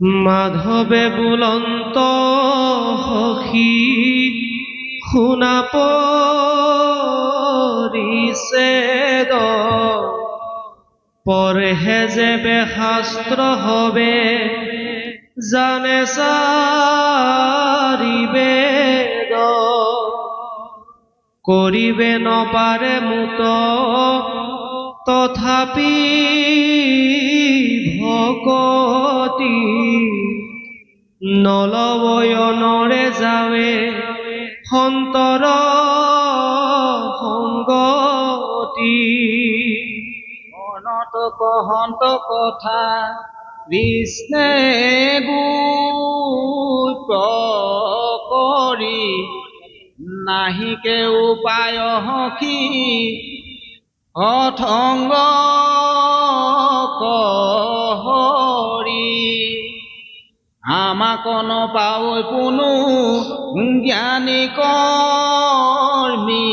মাধৱে বুলন্ত সখী শুনা পৰিছে দ পঢ়ে যে শাস্ত্ৰ হবে, জানে চাৰিবে কৰিবে নপাৰে মুত তথাপি ভকতি নলবয়নৰে যাৱে সন্তৰ সংগতি মনত কহন্ত কথা গুই প্ৰকৰি নাহিকে উপায় সখী অথংগ কহৰি আমাক নপাৱৈ কোনো জ্ঞানী কৰ্মী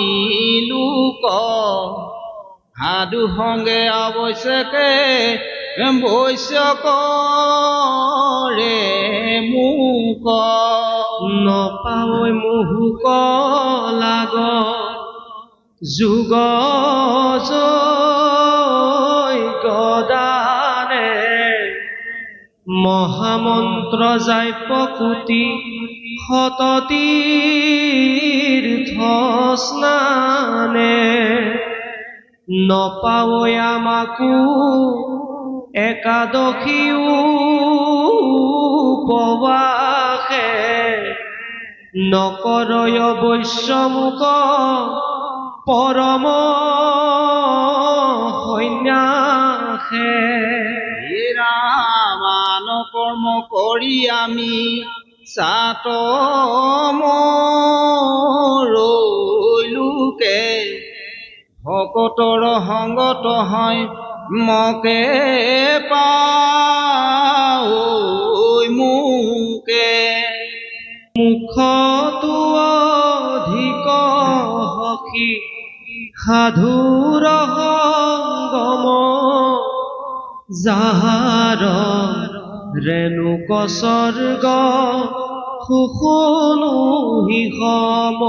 লোক। সাধু সংগে অৱশ্যকে বৈশ্যকৰে মোক নপাৱৈ মুহুক লাগ যুগ গদানে। মহামন্ত্ৰ যায় প্ৰকৃতি শততীৰ্থ স্নানে। নপাৱৈ আমাকো একাদশীও উপবাসে। নকৰয় বৈশ্যমুক পৰম সন্যাসে ৰামান কৰ্ম কৰি আমি চাত লোকে। ভকতৰ সংগত হয় মকে পাও মোকে মুখতো অধিক সখী সাধুৰ সংগম যাহাৰ ৰেণুক স্বৰ্গ সুখনো সম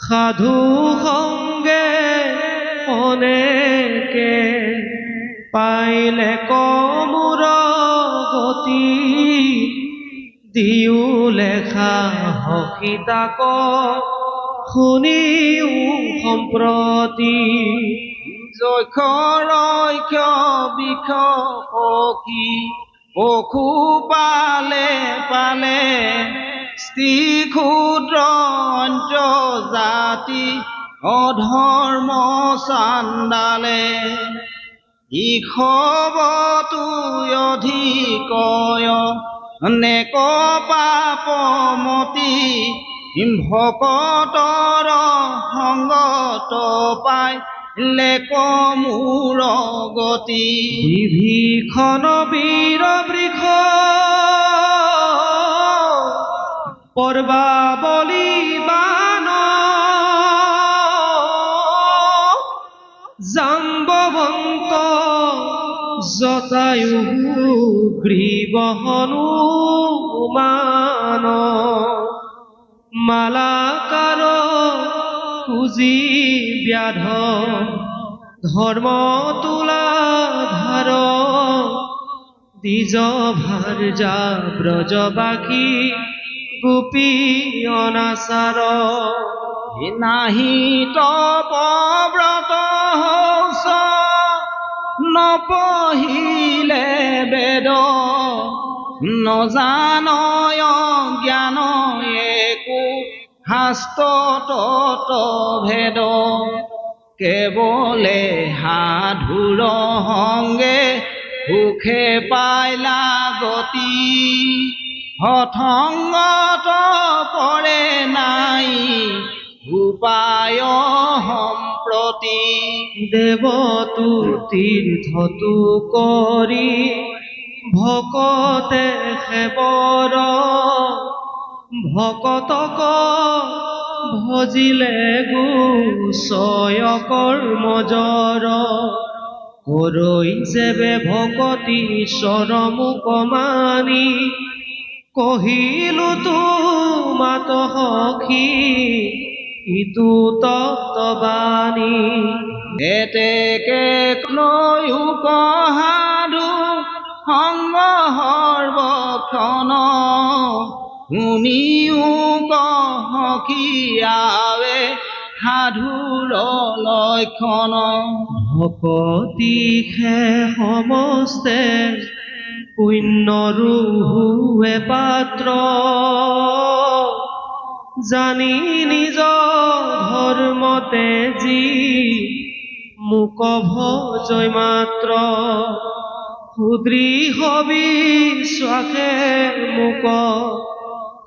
সাধু সংগে অনেকে পাইলে কমূৰ গতি দিও লেখা সখিতাক শুনিও সম্প্ৰতি। যক্ষৰক্ষ বিষ সখী পশু পালে পালে স্ত্ৰী ক্ষুদ্ৰ জাতি অধৰ্ম চাণ্ডালে ইষবতু অধিকয় নেক পাপমতি ভকতৰ সংগত পাই লেক মূৰ গতি। বিভীষণ বীৰ বৃষ পৰ্বাবলী বান। জাম্ববন্ত জটায়ু গ্ৰীব মালাকাৰ কুজি ব্যাধ ধৰ্ম তোলা ধাৰ দ্বিজ ভাৰ্যা ব্ৰজবাসী গোপী অনাচাৰ নাহি তপব্ৰত হৌচ নপহিলে বেদ। নজানয় জ্ঞান একো শাস্ত্ৰ তত ভেদ। কেৱলে সাধুৰ সংগে সুখে পাইলা গতি? হঠংগত পৰে নাই উপায় সম্প্ৰতি দেৱতু তীৰ্থটো কৰি ভকতে সেৱৰ ভকতক ভজিলে গোচয় কৰ্মজৰ হৰৈ যেবে ভকতি ঈশ্বৰ মোক মানি কহিলো তো মাত সখী ইটো তত্ববাণী এতেকে লৈও কহাদু সংগ সৰ্বক্ষণ শুনিও কহকীয়াৱে সাধুৰ লক্ষণ। ভকতি খে সমস্তে পুণ্যৰুহুৱে পাত্ৰ। জানি নিজ ধৰ্মতে যি মোক ভজয় মাত্ৰ সুদৃঢ় বিশ্বাসে মোক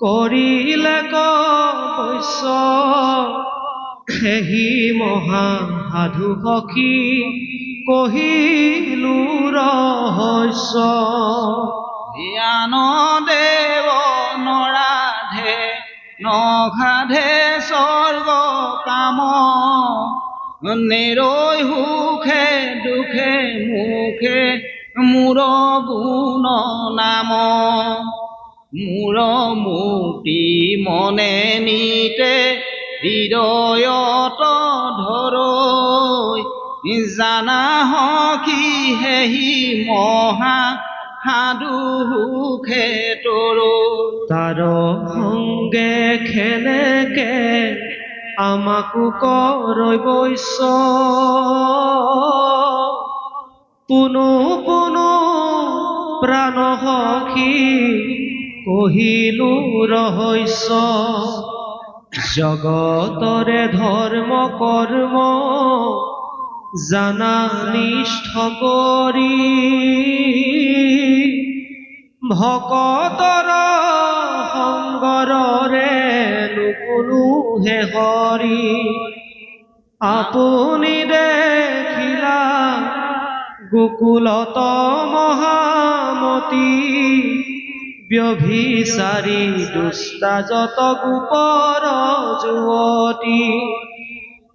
কৰিলে কৈছ সেহি মহা সাধু সখী কহিলো ৰহস্য। জ্ঞান দেৱ নৰাধে নঘাধে স্বৰ্গ কাম। নেৰৈ সুখে দুখে মুখে মূৰ গুণ নাম। মূৰ মূৰ্তি মনে নিতে হৃদয়ত ধৰৈ জানা সখী হেহি মহা সাধু সুখে তৰৈ তাৰ সংগে খেনেকে আমাকো কৰৈ বৈশ্য। পুনু পুনু প্ৰাণ সখী কহিলো ৰহস্য জগতৰে ধৰ্ম কৰ্ম জানা নিষ্ঠ কৰি ভকতৰ সংগৰৰে নুকুলো হে হৰি আপুনি দেখিলা গোকুলত মহামতী ব্যভিচাৰী দুষ্টা যত গোপৰ যুৱতী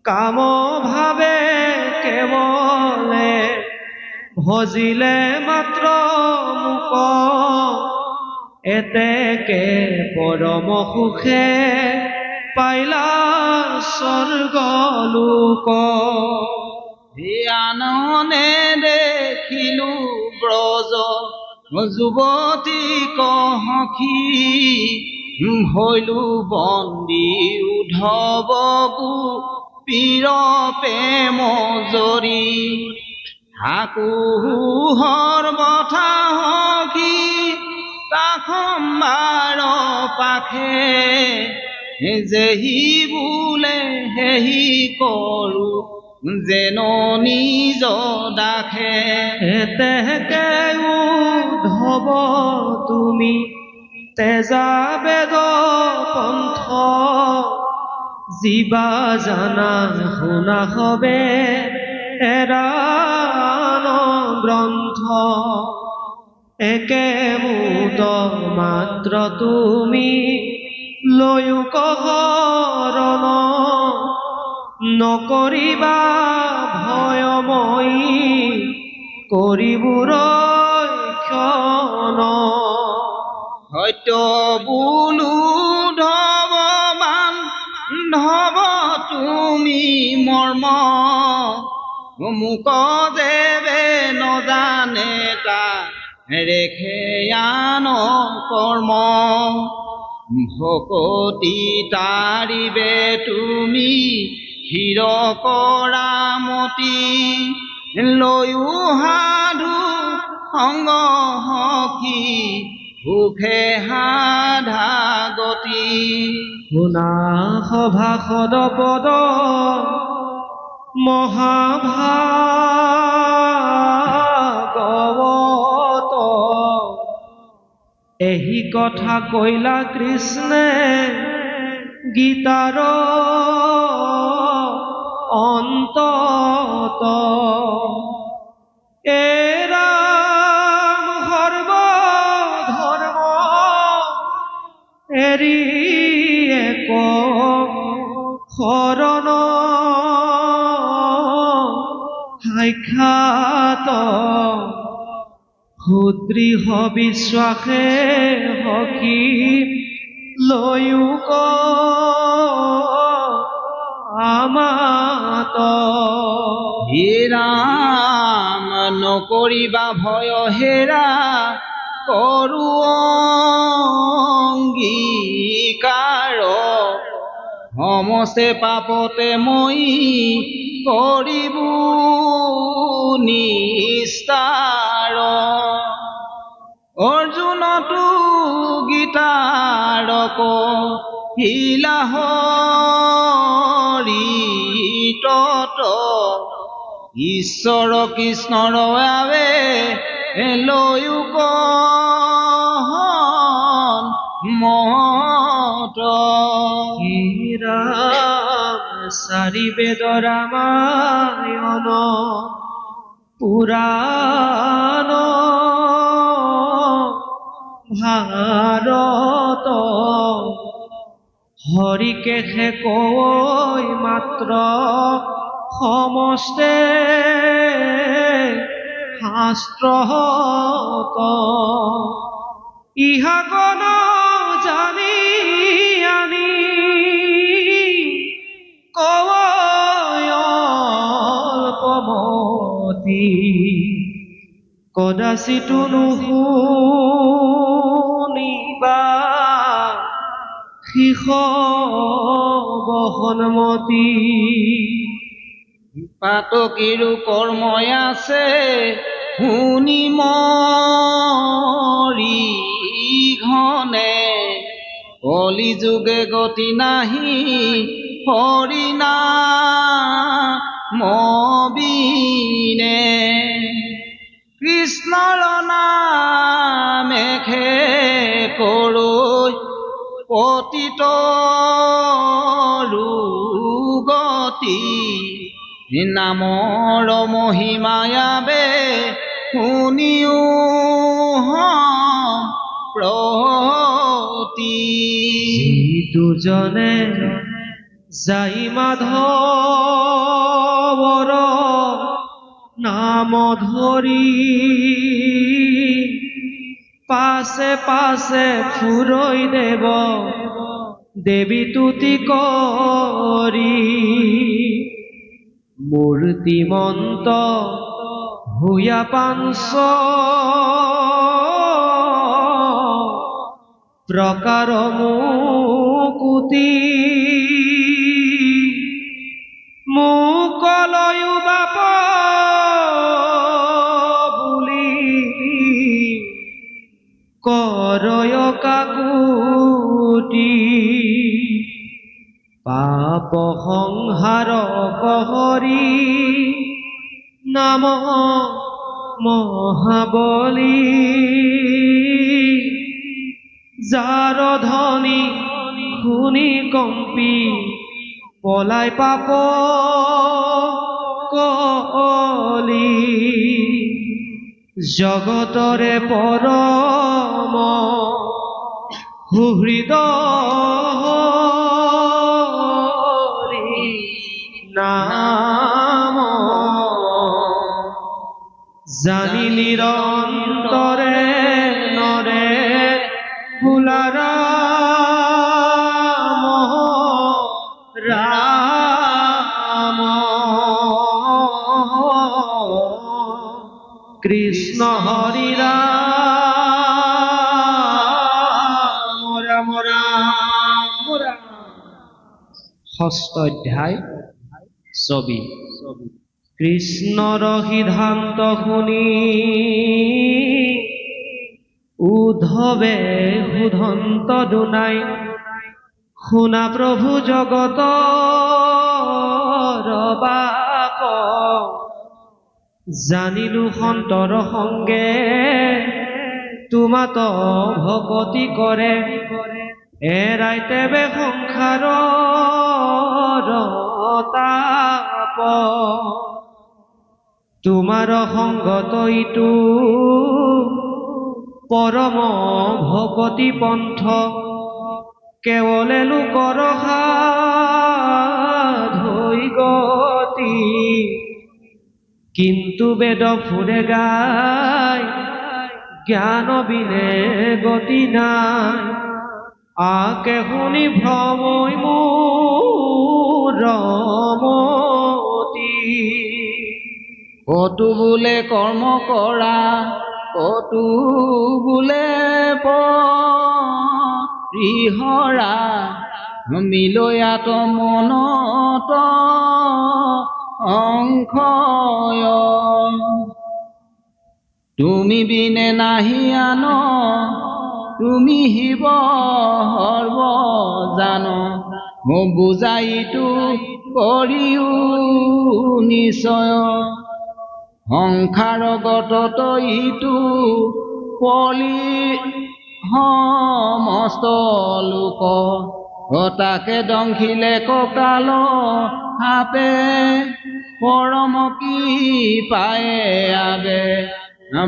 কাম ভাৱে কেৱলে ভজিলে মাত্ৰ মোক এতেকে পৰম সুখে পাইলা স্বৰ্গ লোক। জ্ঞাননে দেখিলো ব্ৰজ যুৱতী কহী হৈলো বন্দী উধৱকো পীৰ প্ৰেম জৰি হাকুহৰ বঠা সখী তাখম্বাৰ পাখে। যেহি বোলে সেহি কৰো, যেন নিজ দাখে এতেকে উদ্ধৱ তুমি তেজা বেদ পন্থ। জীবা জানা শুনা হবে এৰান গ্ৰন্থ একে মুদ মাত্ৰ তুমি লৈও কহৰণ নকৰিবা ভয়ময়ী কৰিবোৰ ক্ষণ সত্য বোলো ধৱমান ধৱ তুমি মৰ্ম মোক দেৱে নজানে তা ৰেখেয়ান কৰ্ম ভকতি তাৰিবে তুমি হিৰ কৰামতি লৈও সাধু সংগ সখী সুখে সাধা গতি। শুনা সভাসদ পদ মহাভাগৱত এহি কথা কৈলা কৃষ্ণে গীতাৰ অন্তত। এ এক শৰণ সাক্ষাত সুদৃঢ় বিশ্বাসে লৈও ক আমাত। হীৰাম নকৰিবা ভয় হেৰা কৰো অংগীকাৰ। সমস্তে পাপতে মই কৰিব নিস্তাৰ। অৰ্জুনতো গীতাৰক তত ঈশ্বৰ কৃষ্ণৰ বাবে লৈও কহন মত বেদ ৰামায়ণ পুৰাণ ভাৰত হৰিকেশে কৈ মাত্ৰ সমস্তে। শাস্ত্ৰত ইহাগণ জানি আনি কমতি কদাচিতো নুশুনিবা শিষ বহনমতী পাতকীৰো কৰ্মই আছে শুনি মৰি ঘনে। কলি যুগে গতি নাহি হৰিণা মবিনে। কৃষ্ণৰ নামেখে কৰৈ পতিত গতি নামৰ মহিমায়াবে শুনিও প্ৰতি দুজনে যাই মাধৱৰ নাম ধৰি পাছে পাছে ফুৰৈ দেৱ দেৱী তুতি কৰি মূৰ্তিমন্ত হুয়া পাঞ্চ প্ৰকাৰ মুকুতি। মুকলয়ু বাপ বুলি। কৰয় কাকুতি পাপ সংহাৰ কহৰি নাম মহাবলী। যাৰ ধনী শুনি কম্পি, পলাই পাপ কলি। জগতৰে পৰম সুহৃদৰি নাম। জানি নিৰন্তৰে নৰে ফুলাৰ ৰাম কৃষ্ণ ৰাম ৰাম ৰাম ষষ্ঠ অধ্যায়। ছবি। কৃষ্ণৰ সিদ্ধান্ত শুনি উদ্ধৱে সুধন্ত দুনাই শুনা প্ৰভু জগত বাপ জানিলো সন্তৰ সংগে তোমাত ভকতি কৰে এৰাই তেবে সংসাৰ তাপ তোমাৰ সংগত ইটো পৰম ভকতি পন্থ কেৱলে লোকৰ সাধৈ গতি। কিন্তু বেদ ফুৰে গায় জ্ঞান বিনে গতি নাই। আকে শুনি ভ্ৰমই মোৰ ৰমতি কতো বোলে কৰ্ম কৰা কতো বোলে পৰিহৰা মিলয়াত মনত অংশয় তুমি বিনে নাহি আন তুমি শিৱ সৰ্ব জান বুজাইতো কৰিও নিশ্চয়। সংসাৰগত ইটো পলি সমস্ত লোক। তাকে দংখিলে ককাল সাপে পৰম কি পায়ে আগে।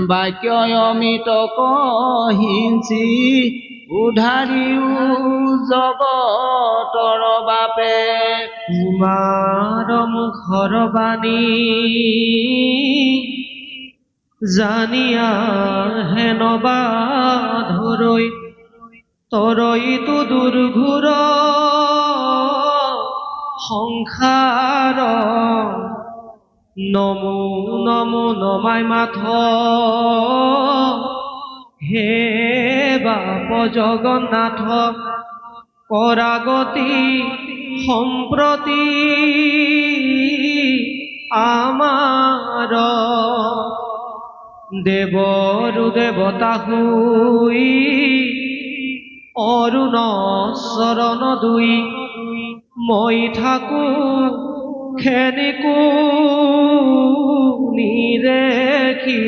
বাক্য অমিত কহিঞ্চি উধাৰিও জগতৰ বাপে তোমাৰ মুখৰ বাণী। জানিয়া হেনবা ধৰৈ তৰৈতো দুৰ্ঘুৰ সংসাৰ নমো নমো, নমাই মাথ। হে বাপ জগন্নাথ, পরাগতি সম্প্রতি আমার। দেবরু দেবতা হুই, অরুণ শরণ দুই, মই থাকো খেনিকো নিৰেখি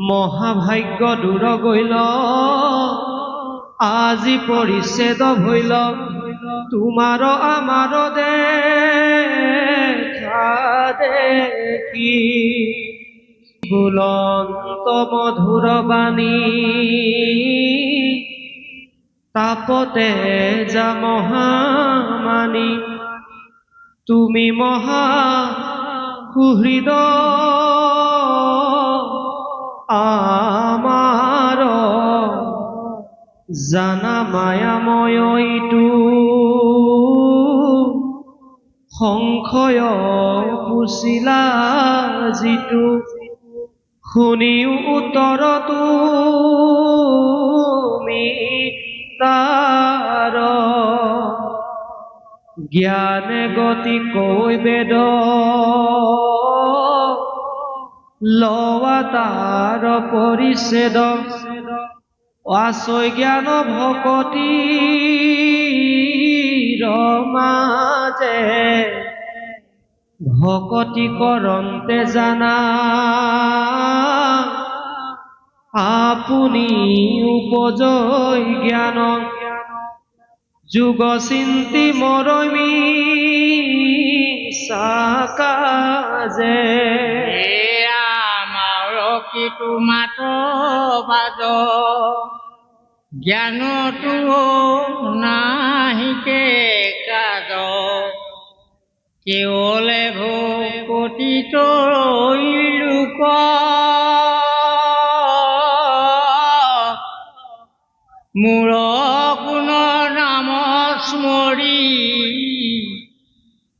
মহাভাগ্য দূৰ গৈল আজি পৰিচ্ছেদ ভৈল তোমাৰ আমাৰ দেখা দেখি। বুলন্ত মধুৰ বাণী। তাপতে যা মহামানী তুমি মহা সুহৃদয় আমার জানা মায়াময় সংশয় পুচিলা যিটো শুনিও উত্তৰ তুমি তাৰ জ্ঞানে গতি কৈ বেদ তাৰ পৰিচ্ছেদ আচৈ জ্ঞান ভকতি মাজে ভকতি কৰন্তে জানা, আপুনি উপজয় জ্ঞান। যুগ চিন্তি মৰমি চাকাজে। কিটো মাত বাজ জ্ঞানটো নাহিকে কাজ। কেৱলে ভকতিত লোক। মূৰ গুণ নাম স্মৰি।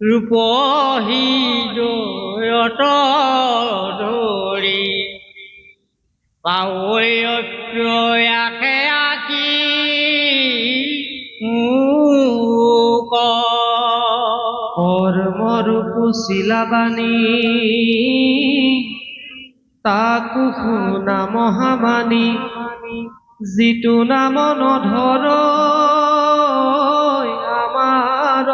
ৰূপহী জয়ত ধৰি। অপ্ৰয়াসে আঁকি মোক কৰ্মৰূপু চিলাবাণী তাকো শুনা মহামানী যিটো নাম নধৰ আমাৰ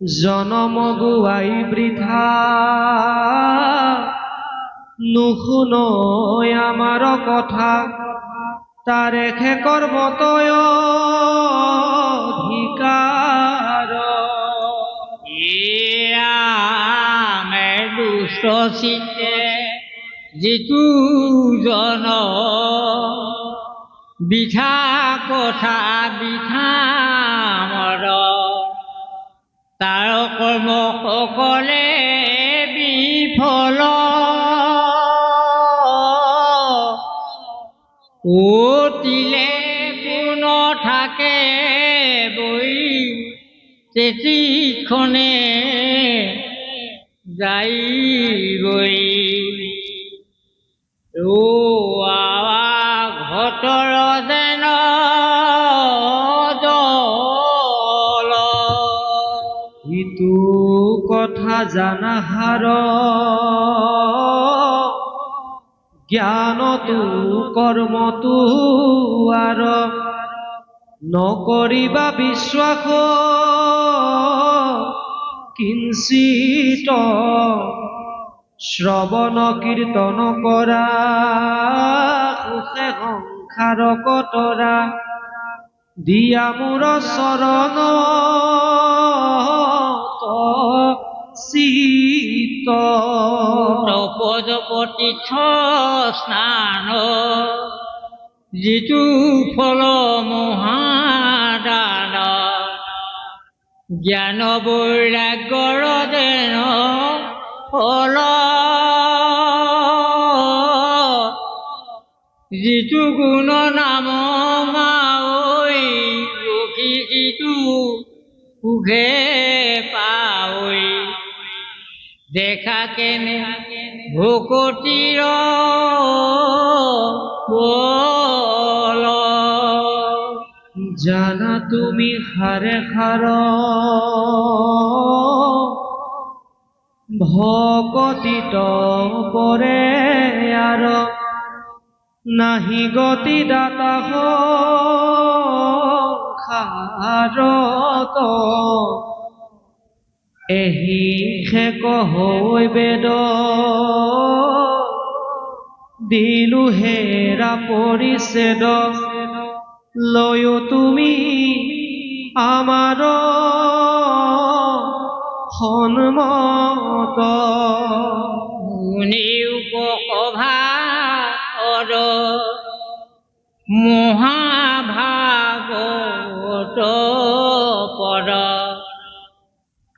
জনম গুৱাই বৃথা। নুশুনৈ আমাৰ কথা তাৰে শেষৰ মতয় অধিকাৰ মে দুষ্ট চিত্তে যিটো জন। বিধা কথা বিধা মৰ তাৰ কৰ্ম সকলে অতিলে গুণ থাকে বই তেতিক্ষণে যাইবই ও আৱা ঘটৰ যেন ইটো কথা জানাহাৰ জ্ঞানতো কৰ্মতো আৰ নকৰিবা বিশ্বাস কিঞ্চিত শ্ৰৱণ কীৰ্তন কৰা সুখে সংসাৰ কতৰা দিয়া মোৰ চৰণ চিত তপজপতি স্নান। যিটো ফল মহাদান। জ্ঞান বৈৰাগ্যৰ যেন ফল। যিটো গুণ নাম মাঐ ৰখি যিটো সুখে দেখা কেনে ভকতিৰ বল। জানা তুমি খাৰে খাৰ ভকতিত পৰে আৰ নাহি গতি দাতা খাৰত এহি শেক হৈ বেদ দিলো হেৰা পৰিছেদ লয়ো তুমি আমাৰ সন্মত। শুনিও সভা কৰ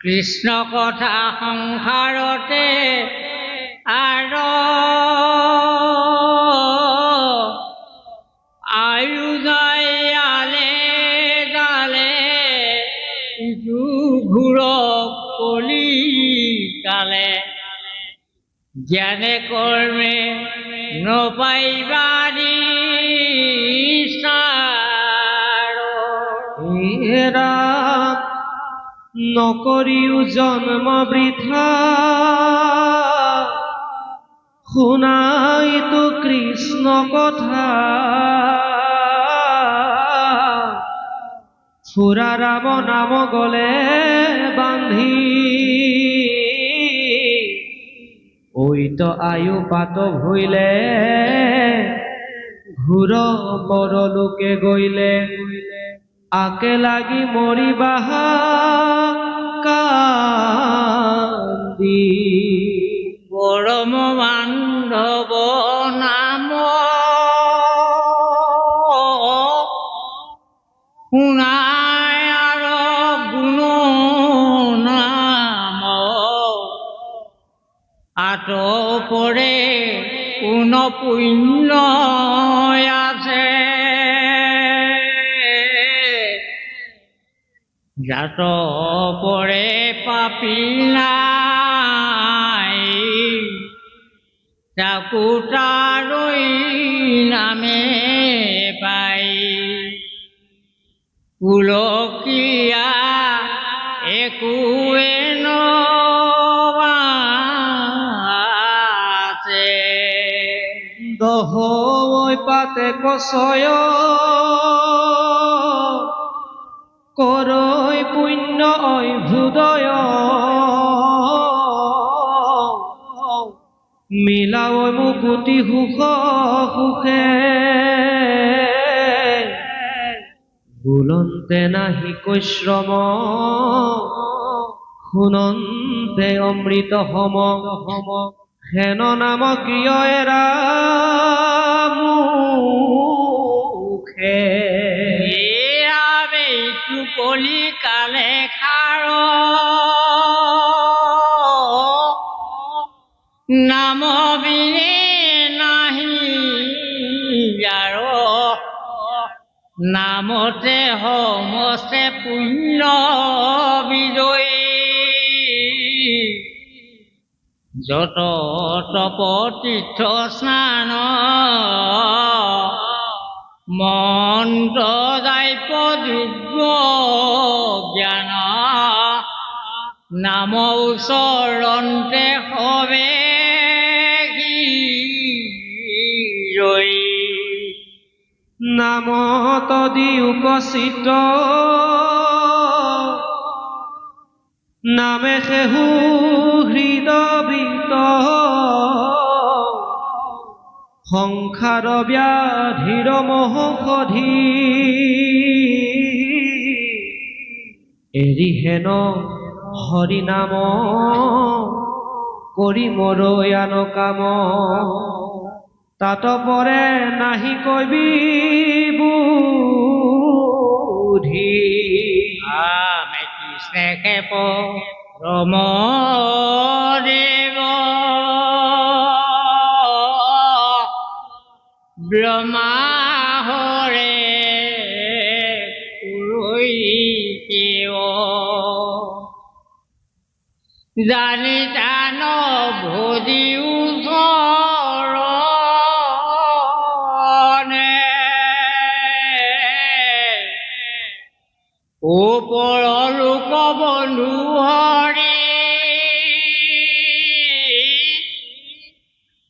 কৃষ্ণ কথা সংসাৰতে আৰ আয়ু আলে ডালে ঘূৰ কলি কালে। জ্ঞানে কৰ্মে নপাইবাৰী এৰা নকৰিও জন্ম বৃথা শুনাইতো কৃষ্ণ কথা। ফুৰা ৰাম নাম গলে বান্ধি। ঐত আয়ু পাত ভইলে ঘূৰ পৰলোকে গইলে, আকে লাগি মৰিবা কান্দি পৰম বান্ধৱ নাম। শুনাই আৰু গুণ নাম। আত পৰে কোন পুণ্য আছে। জাত পৰে পাপী তাৰৈ নামে পাই। পুলকীয়া একোৱে নবাছে দহৈ পাতে কচয় কৰৈ পুণ্য অভ্যুদয় মিলাও মুকুতি সুখ সুখে। বুলন্তে নাহি কৈশ্ৰম, শুনন্তে অমৃত সম সম হেন নাম কিয় এৰা মুখে এইটো কলি কালে খাৰ। নাম নাহি যাৰ নামতে সমস্তে পুণ্য বিজয়ী। যত তপ তীৰ্থ স্নান মন্ত্ৰ দায়িপ যোগ্য জ্ঞান, নাম ওচৰন্তে সবে নাম তদি উপচিত নামে সেহু হৃদবিত সংসাৰ ব্যাধিৰ মহৌষধি এৰি হেন হৰি নাম। কৰি কাম। তাত পৰে নাহি কবি বুধি। কৃষ্ণে দেৱ ব্ৰহ্মা হৰে কুৰৈ জানি জান ওপৰ লোক বন্ধু হৰি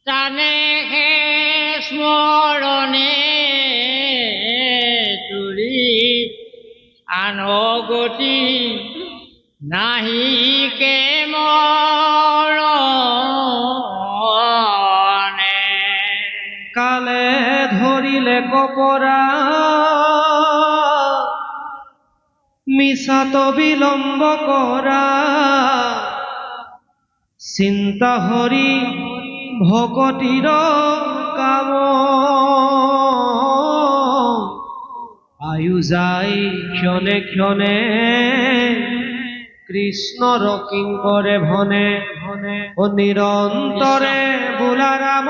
জানে হে স্মৰণে তুলি, আন গতি নাহিকে মৰণে কালে ধৰিলে কপৰা মিছাত বিলম্ব কৰা চিন্তা হৰি ভকতিৰ কাম। আয়ু যায় ক্ষণে ক্ষণে কৃষ্ণৰ কিংকৰে ভনে ভনে ও নিৰন্তৰে বোলা ৰাম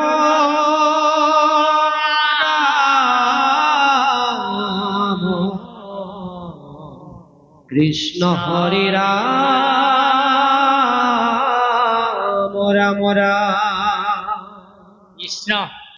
কৃষ্ণ হৰি ৰাম ৰাম ৰাম কৃষ্ণ।